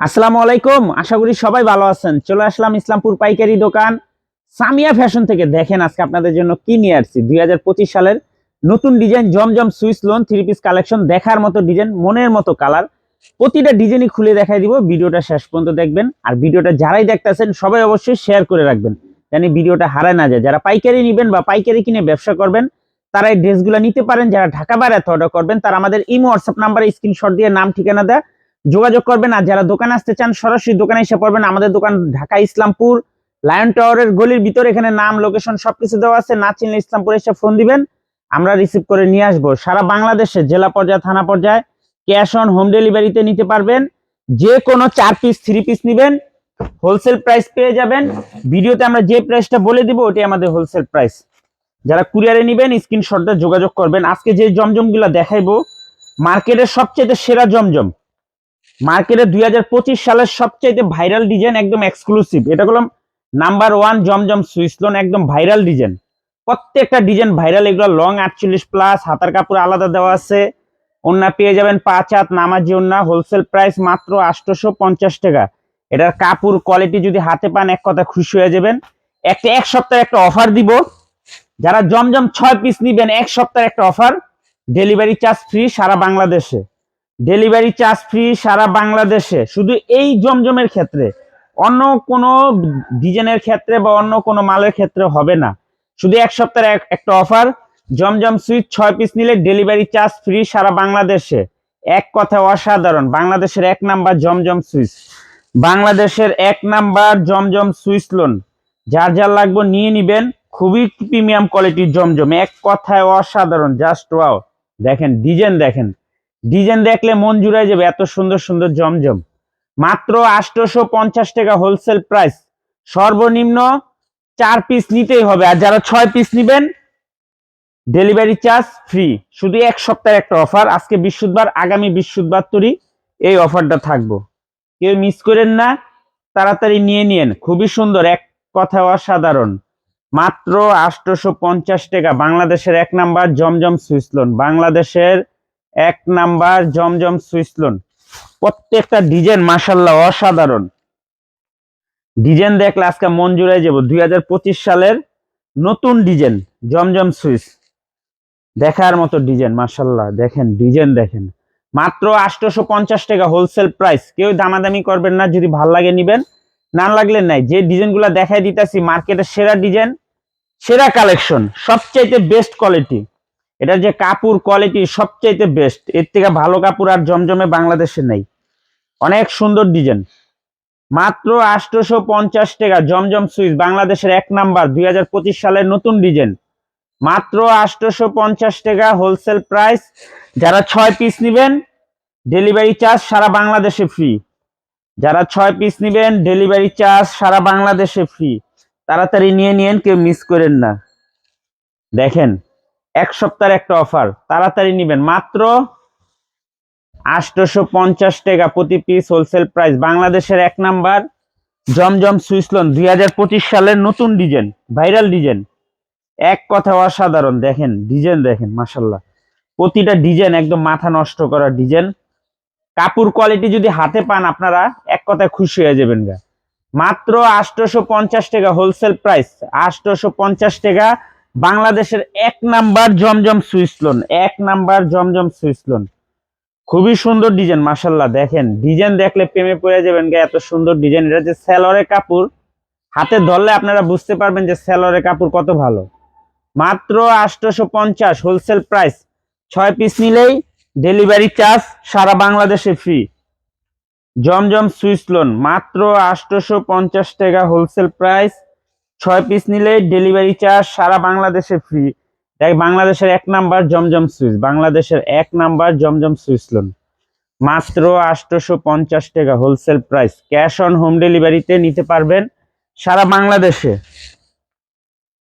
আসসালামু আলাইকুম। আশা করি সবাই ভালো আছেন। চলে আসলাম ইসলামপুর পাইকারি দোকান। সামিয়া ফ্যাশন থেকে দেখেন আজকে আপনাদের জন্য কি নিয়ে আসছি। দুই হাজার পঁচিশ সালের নতুন design Zamzam swiss lawn three piece collection দেখার মতো ডিজাইন, মনের মতো কালার। প্রতিটা ডিজাইনই খুলে দেখাই দিব। ভিডিওটা শেষ পর্যন্ত দেখবেন। আর ভিডিওটা যারাই দেখতেছেন, সবাই অবশ্যই শেয়ার করে রাখবেন। জানি ভিডিওটা হারায় না যায়। যারা পাইকারি নেবেন বা পাইকারি কিনে ব্যবসা করবেন তারা এই ড্রেসগুলো নিতে পারেন। যারা ঢাকা বাইরে অর্ডার করবেন, তারা আমাদের ইমো হোয়াটসঅ্যাপ নাম্বারে স্ক্রিনশট দিয়ে নাম, ঠিকানা দেয় যোগাযোগ করবেন আর যারা দোকানে আসতে চান, সরাসরি দোকানে এসে পড়বেন। আমাদের দোকান ঢাকা ইসলামপুর লায়ন টাওয়ারের গলির ভিতরে। এখানে নাম লোকেশন সবকিছু দেওয়া আছে। না চিনলে ইসলামপুরে এসে ফোন দিবেন। আমরা রিসিভ করে নিয়ে আসব। সারা বাংলাদেশে, জেলা পর্যায়ে, থানা পর্যায়ে ক্যাশ অন হোম ডেলিভারিতে নিতে পারবেন। যে কোনো চার পিস থ্রি পিস নিবেন। হোলসেল প্রাইস পেয়ে যাবেন। ভিডিওতে আমরা যে প্রাইসটা বলে দিব, ওটাই আমাদের হোলসেল প্রাইস যারা কুরিয়ারে নিবেন স্ক্রিনশটটা যোগাযোগ করবেন। আজকে যে জমজমগুলো দেখাইবো মার্কেটের সবচেয়ে সেরা জমজম। মার্কেটে দুই হাজার পঁচিশ সালের সবচাইতে ভাইরাল ডিজাইন একদম এক্সক্লুসিভ এটা হলো নাম্বার ওয়ান জমজম সুইসলন একদম ভাইরাল ডিজাইন। প্রত্যেকটা ডিজাইন ভাইরাল, এগুলো লং আটচল্লিশ প্লাস হাতার কাপড় আলাদা দেওয়া আছে। ওন্না পেয়ে যাবেন পাঁচ হাত, নামাজি ওন্না হোলসেল প্রাইস মাত্র আটশোশো পঞ্চাশ টাকা। এটার কাপড় কোয়ালিটি যদি হাতে পান, এক কথা খুশি হয়ে যাবেন। একটা, এক সপ্তাহে একটা অফার দিব। যারা জমজম ছয় পিস নিবেন, এক সপ্তাহের একটা অফার ডেলিভারি চার্জ ফ্রি সারা বাংলাদেশে। ডেলিভারি চার্জ ফ্রি সারা বাংলাদেশে। শুধু এই জমজমের ক্ষেত্রে। অন্য কোনো ডিজাইনের ক্ষেত্রে বা অন্য কোনো মালের ক্ষেত্রে হবে না। শুধু এক সপ্তাহের একটা অফার জমজম সুইচ ছয় পিস নিলে ডেলিভারি চার্জ ফ্রি সারা বাংলাদেশে। এক কথা অসাধারণ। বাংলাদেশের এক নাম্বার জমজম সুইচ বাংলাদেশের এক নাম্বার জমজম সুইচ লোন যার যার লাগবে নিয়ে নিবেন। খুবই প্রিমিয়াম কোয়ালিটির জমজম। এক কথায় অসাধারণ। জাস্ট ওয়াও দেখেন ডিজাইন দেখেন। ডিজাইন দেখলে মন জুড়াই যাবে, এত সুন্দর সুন্দর জমজম। মাত্র আটশোশো পঞ্চাশ টাকা হোলসেল প্রাইস সর্বনিম্ন চার পিস নিতেই হবে, আর যারা ছয় পিস নিবেন ডেলিভারি চার্জ ফ্রি শুধু এক সপ্তাহের একটা অফার আজকে বৃহস্পতিবার, আগামী বৃহস্পতিবার তরি এই অফারটা থাকব। কেউ মিস করেন না, তাড়াতাড়ি নিয়ে নিয়েন, খুবই সুন্দর, এক কথা অসাধারণ। মাত্র আটশোশো পঞ্চাশ টাকা, বাংলাদেশের এক নাম্বার জমজম সুইসলন বাংলাদেশের এক নাম্বার জমজম সুইসলন প্রত্যেকটা ডিজাইন মাসাল্লাহ অসাধারণ। ডিজাইন দেখলে আজকে মন জুড়াই যাব। দুই হাজার পঁচিশ সালের নতুন ডিজাইন, জমজম সুইস দেখার মতো ডিজাইন মাসাল্লাহ দেখেন, ডিজাইন দেখেন। মাত্র আটশোশো পঞ্চাশ টাকা হোলসেল প্রাইস কেউ দামাদামি করবেন না, যদি ভালো লাগে নিবেন। না লাগলে নাই। যে ডিজাইনগুলো দেখাই দিতেছি মার্কেটের সেরা ডিজাইন, সেরা কালেকশন সবচাইতে বেস্ট কোয়ালিটি এটার যে কাপড় কোয়ালিটি সবচাইতে বেস্ট এর থেকে ভালো কাপড় আর জমজমে বাংলাদেশে নেই। অনেক সুন্দর ডিজাইন মাত্র আটশোশো পঞ্চাশ টাকা, জমজম সুইচ, বাংলাদেশের এক নাম্বার, দুই হাজার পঁচিশ সালের নতুন ডিজাইন মাত্র আটশোশো পঞ্চাশ টাকা হোলসেল প্রাইস যারা ছয় পিস নিবেন ডেলিভারি চার্জ সারা বাংলাদেশে ফ্রি যারা ছয় পিস নিবেন ডেলিভারি চার্জ সারা বাংলাদেশে ফ্রি তাড়াতাড়ি নিয়ে নিয়েন, কেউ মিস করেন না। দেখেন এক সপ্তাহের একটা অফার, তাড়াতাড়ি নিবেন। মাত্র আটশোশো পঞ্চাশ টাকা প্রতি পিস হোলসেল প্রাইস বাংলাদেশের এক নাম্বার জমজম সুইসলন দুই হাজার পঁচিশ সালের নতুন ডিজাইন, ভাইরাল ডিজাইন। এক কথা অসাধারণ, দেখেন, ডিজাইন দেখেন মাসাল্লাহ প্রতিটা ডিজাইন একদম মাথা নষ্ট করা ডিজাইন। কাপড় কোয়ালিটি যদি হাতে পান আপনারা, এক কথায় খুশি হয়ে যাবেন গা। মাত্র আটশোশো পঞ্চাশ টাকা হোলসেল প্রাইস আটশোশো পঞ্চাশ টাকা বাংলাদেশের এক নাম্বার জমজম সুইসলন এক নাম্বার জমজম সুইসলন খুবই সুন্দর ডিজাইন মাসাল্লাহ দেখেন। ডিজাইন দেখলে প্রেমে পড়ে যাবেন গা, এত সুন্দর ডিজাইন। এটা যে স্যালোয়ারের কাপড়। হাতে ধরলে আপনারা বুঝতে পারবেন যে স্যালোয়ারের কাপড় কত ভালো। মাত্র আটশোশো পঞ্চাশ হোলসেল প্রাইস। ছয় পিস নিলেই ডেলিভারি চার্জ সারা বাংলাদেশে ফ্রি। জমজম সুইস লোন, মাত্র আটশোশো পঞ্চাশ টাকা হোলসেল প্রাইস। ছয় পিস নিলে ডেলিভারি চার্জ সারা বাংলাদেশে ফ্রি দেখ, বাংলাদেশের এক নাম্বার জমজম সুইচ, বাংলাদেশের এক নাম্বার জমজম সুইচ লোন মাত্র আটশোশো পঞ্চাশ টাকা wholesale price cash on home ডেলিভারিতে নিতে পারবেন সারা বাংলাদেশে।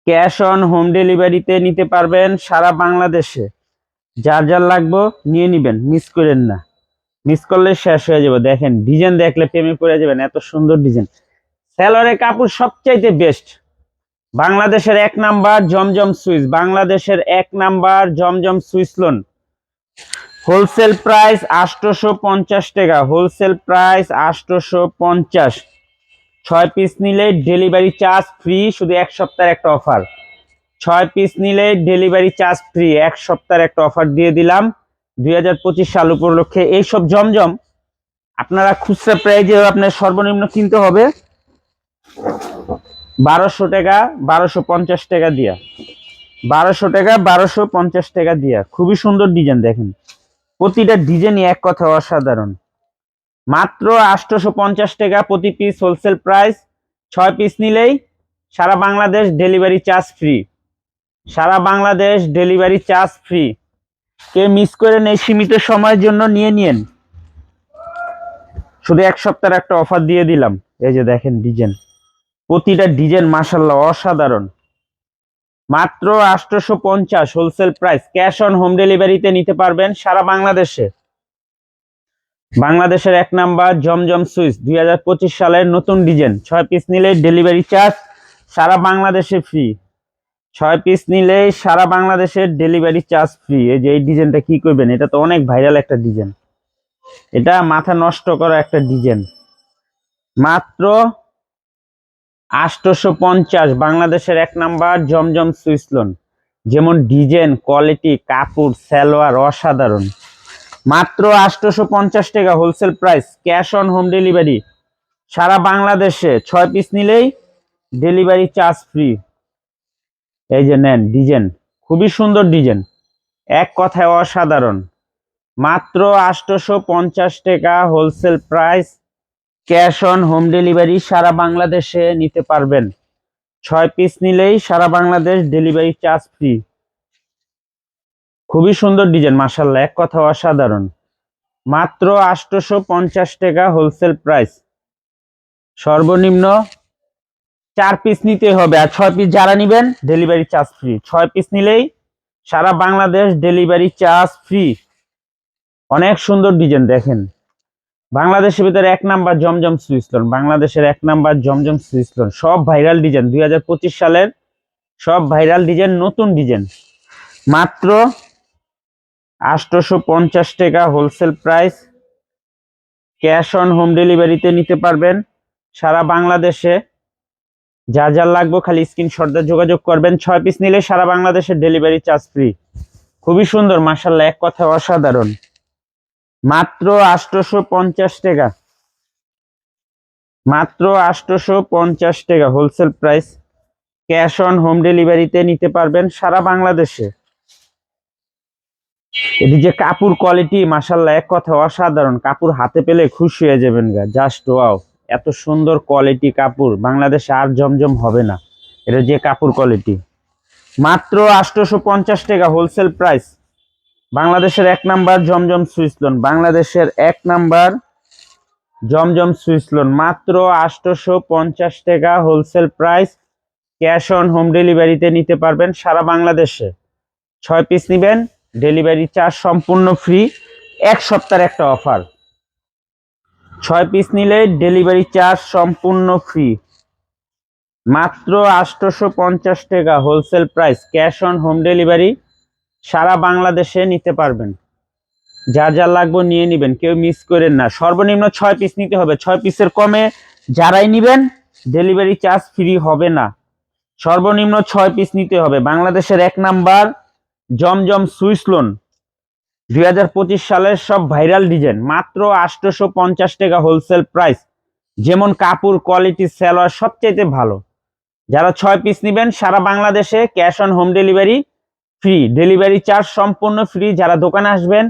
ক্যাশ অন হোম ডেলিভারিতে নিতে পারবেন সারা বাংলাদেশে। যার যার লাগবো নিয়ে নিবেন মিস করেন না। মিস করলে শেষ হয়ে যাবে। দেখেন ডিজাইন দেখলে প্রেমে পড়ে যাবেন, এত সুন্দর ডিজাইন স্যালোয়ারের কাপড় সবচাইতে বেস্ট বাংলাদেশের এক নাম্বার জমজম সুইচ, বাংলাদেশের এক number Zamzam swiss lawn wholesale price আটশোশো পঞ্চাশ টাকা হোলসেল প্রাইস আটশোশো পঞ্চাশ ছয় পিস নিলে ডেলিভারি চার্জ ফ্রি শুধু এক সপ্তাহের একটা অফার ছয় পিস নিলে ডেলিভারি চার্জ ফ্রি এক সপ্তাহের একটা অফার দিয়ে দিলাম। দুই হাজার পঁচিশ সাল উপলক্ষে এইসব জমজম আপনারা খুচরা প্রাইজে আপনার সর্বনিম্ন কিনতে হবে। বারোশো টাকা, বারোশো পঞ্চাশ টাকা দিয়া। বারোশো টাকা, বারোশো পঞ্চাশ টাকা দিয়া। খুবই সুন্দর ডিজাইন দেখেন। প্রতিটা ডিজাইনই এক কথা অসাধারণ। মাত্র আটশোশো পঞ্চাশ টাকা প্রতি পিস হোলসেল প্রাইস ছয় পিস নিলেই সারা বাংলাদেশ ডেলিভারি চার্জ ফ্রি সারা বাংলাদেশ ডেলিভারি চার্জ ফ্রি কে মিস করেন এই সীমিত সময়ের জন্য নিয়ে নিয়েন। শুধু এক সপ্তাহের একটা অফার দিয়ে দিলাম। এই যে দেখেন ডিজাইন। প্রতিটা ডিজাইন মাসাল্লাহ অসাধারণ। মাত্র আটশোশো পঞ্চাশ wholesale price cash on home ডেলিভারিতে নিতে পারবেন সারা বাংলাদেশে। বাংলাদেশের এক নাম্বার জমজম সুইচ দু হাজার পঁচিশ সালের নতুন ডিজাইন। ছয় পিস নিলে ডেলিভারি চার্জ সারা বাংলাদেশে ফ্রি ছয় পিস নিলে সারা বাংলাদেশের ডেলিভারি চার্জ ফ্রি এই যে এই ডিজাইনটা কি করবেন? এটা তো অনেক ভাইরাল একটা ডিজাইন। এটা মাথা নষ্ট করা একটা ডিজাইন। মাত্র আটশোশো পঞ্চাশ বাংলাদেশের এক নাম্বার, জমজম সুইসলন যেমন ডিজাইন কোয়ালিটি, কাপড়, সালোয়ার অসাধারণ। মাত্র আটশোশো পঞ্চাশ টাকা wholesale price, cash on home delivery. সারা বাংলাদেশে ছয় পিস নিলেই ডেলিভারি চার্জ ফ্রি। এই যে নেন ডিজাইন খুবই সুন্দর ডিজাইন এক কথায় অসাধারণ। মাত্র আটশোশো পঞ্চাশ টাকা wholesale price cash on home delivery সারা বাংলাদেশে নিতে পারবেন। ছয় পিস নিলেই সারা বাংলাদেশ ডেলিভারি চার্জ ফ্রি। খুবই সুন্দর ডিজাইন মাসাল্লাহ এক কথা অসাধারণ। মাত্র আটশোশো পঞ্চাশ টাকা হোলসেল প্রাইস। সর্বনিম্ন চার পিস নিতে হবে আর ছয় পিস যারা নিবেন, ডেলিভারি চার্জ ফ্রি। ছয় পিস নিলেই সারা বাংলাদেশ ডেলিভারি চার্জ ফ্রি। অনেক সুন্দর ডিজাইন, দেখেন। বাংলাদেশের ভিতরে এক নাম্বার জমজম সুইসলন বাংলাদেশের এক নাম্বার জমজম সুইসলন সব ভাইরাল ডিজাইন, দুই হাজার পঁচিশ সালের সব ভাইরাল ডিজাইন, নতুন ডিজাইন। মাত্র আটশোশো পঞ্চাশ টাকা wholesale price. Cash on home ডেলিভারিতে নিতে পারবেন। সারা বাংলাদেশে যা যা লাগবে খালি স্ক্রিনশটে যোগাযোগ করবেন। ছয় পিস নিলে সারা বাংলাদেশে ডেলিভারি চার্জ ফ্রি। খুবই সুন্দর মাসাল্লাহ এক কথা অসাধারণ। মাত্র আটশোশো পঞ্চাশ টাকা। মাত্র আটশোশো পঞ্চাশ টাকা wholesale price cash on home ডেলিভারিতে নিতে পারবেন সারা বাংলাদেশে। এটি যে কাপড় কোয়ালিটি মাসাল্লাহ এক কথা অসাধারণ। কাপড় হাতে পেলে খুশি হয়ে যাবেন গা। জাস্ট ওয়াও এত সুন্দর কোয়ালিটি কাপড়। বাংলাদেশে আর জমজম হবে না। এটা যে কাপড় কোয়ালিটি মাত্র আটশোশো পঞ্চাশ টাকা হোলসেল প্রাইস বাংলাদেশের এক নাম্বার জমজম সুইসলন বাংলাদেশের এক নাম্বার জমজম সুইসলন মাত্র আটশোশো পঞ্চাশ টাকা wholesale price, cash on home ডেলিভারিতে নিতে পারবেন সারা বাংলাদেশে। ছয় পিস নেবেন, ডেলিভারি চার্জ সম্পূর্ণ ফ্রি, এক সপ্তাহের একটা অফার। ছয় পিস নিলে ডেলিভারি চার্জ সম্পূর্ণ ফ্রি। মাত্র আটশোশো পঞ্চাশ টাকা wholesale price, cash on home delivery সারা বাংলাদেশে নিতে পারবেন। যা যা লাগবে নিয়ে নেবেন, কেউ মিস করেন না। সর্বনিম্ন ছয় পিস নিতে হবে। ছয় পিসের কমে যারাই নেবেন ডেলিভারি চার্জ ফ্রি হবে না। সর্বনিম্ন ছয় পিস নিতে হবে। বাংলাদেশের এক নাম্বার জমজম সুইস লোন। দুই হাজার পঁচিশ সালের সব ভাইরাল ডিজাইন। মাত্র আটশোশো পঞ্চাশ টাকা হোলসেল প্রাইস যেমন কাপড় কোয়ালিটি সেলোয়ার সবচাইতে ভালো। যারা ছয় পিস নেবেন, সারা বাংলাদেশে cash on home delivery free delivery charge সম্পূর্ণ ফ্রি যারা দোকানে আসবেন,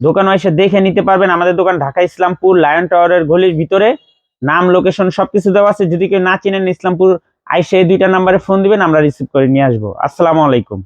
দোকানে এসে দেখে নিতে পারবেন আমাদের দোকান ঢাকা ইসলামপুর লায়ন টাওয়ারের গলির ভিতরে। নাম লোকেশন সবকিছু দেওয়া আছে। যদি কেউ না চিনেন ইসলামপুর, আইসে দুইটা নাম্বারে ফোন দিবেন, আমরা রিসিভ করে নিয়ে আসব। আসসালামু আলাইকুম।